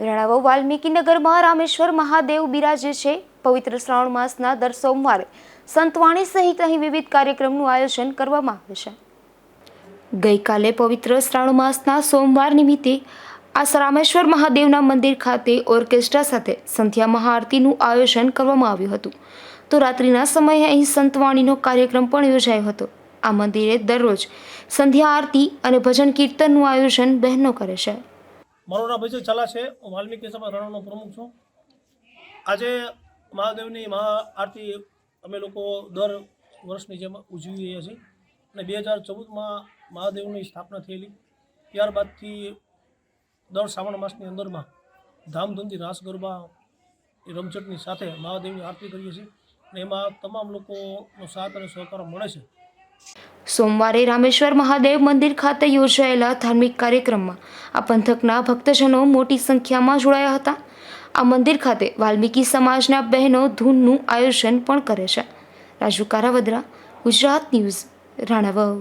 રણાવો વાલ્મીકીનગરમાં રામેશ્વર મહાદેવ બિરાજે છે. પવિત્ર શ્રાવણ માસના દર સોમવારે સંતવાણી સહિત અહીં વિવિધ કાર્યક્રમનું આયોજન કરવામાં આવે છે. ગઈકાલે પવિત્ર શ્રાવણ માસના સોમવાર નિમિત્તે આ રામેશ્વર મહાદેવના મંદિર ખાતે ઓર્કેસ્ટ્રા સાથે સંધ્યા મહાઆરતીનું આયોજન કરવામાં આવ્યું હતું. તો રાત્રિના સમયે અહીં સંતવાણીનો કાર્યક્રમ પણ યોજાયો હતો. આ મંદિરે દરરોજ સંધ્યા આરતી અને ભજન કીર્તનનું આયોજન બહેનો કરે છે. મારું નામ ભજન ચલા છે. હું વાલ્મીકી સભા રણનો પ્રમુખ છું. આજે મહાદેવની મહા આરતી અમે લોકો દર વર્ષની જેમ ઉજવી રહ્યા છીએ. અને બે હજાર ચૌદમાં મહાદેવની સ્થાપના થયેલી. ત્યારબાદથી દર શ્રાવણ માસની અંદરમાં ધામધૂમથી રાસ ગરબા રમઝટની સાથે મહાદેવની આરતી કરીએ છીએ. અને એમાં તમામ લોકોનો સાથ અને સહકાર મળે છે. સોમવારે રામેશ્વર મહાદેવ મંદિર ખાતે યોજાયેલા ધાર્મિક કાર્યક્રમમાં આ પંથકના ભક્તજનો મોટી સંખ્યામાં જોડાયા હતા. આ મંદિર ખાતે વાલ્મીકી સમાજના બહેનો ધૂનનું આયોજન પણ કરે છે. રાજુ કારાવદરા, ગુજરાત ન્યૂઝ, રાણાવાવ.